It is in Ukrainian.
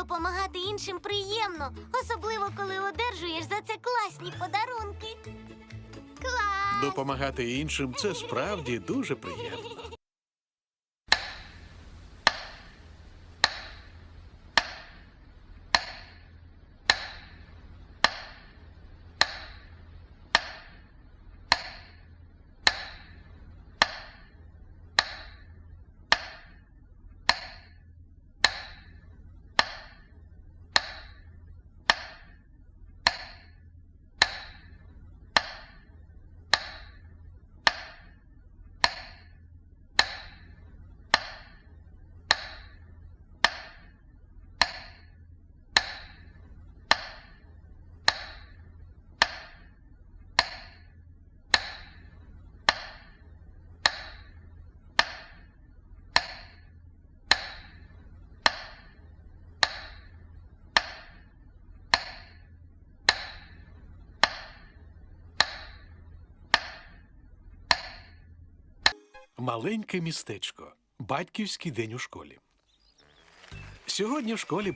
Допомагати іншим приємно, особливо коли одержуєш за це класні подарунки. Клас! Допомагати іншим це справді дуже приємно. Маленьке містечко. Батьківський день у школі. Сьогодні в школі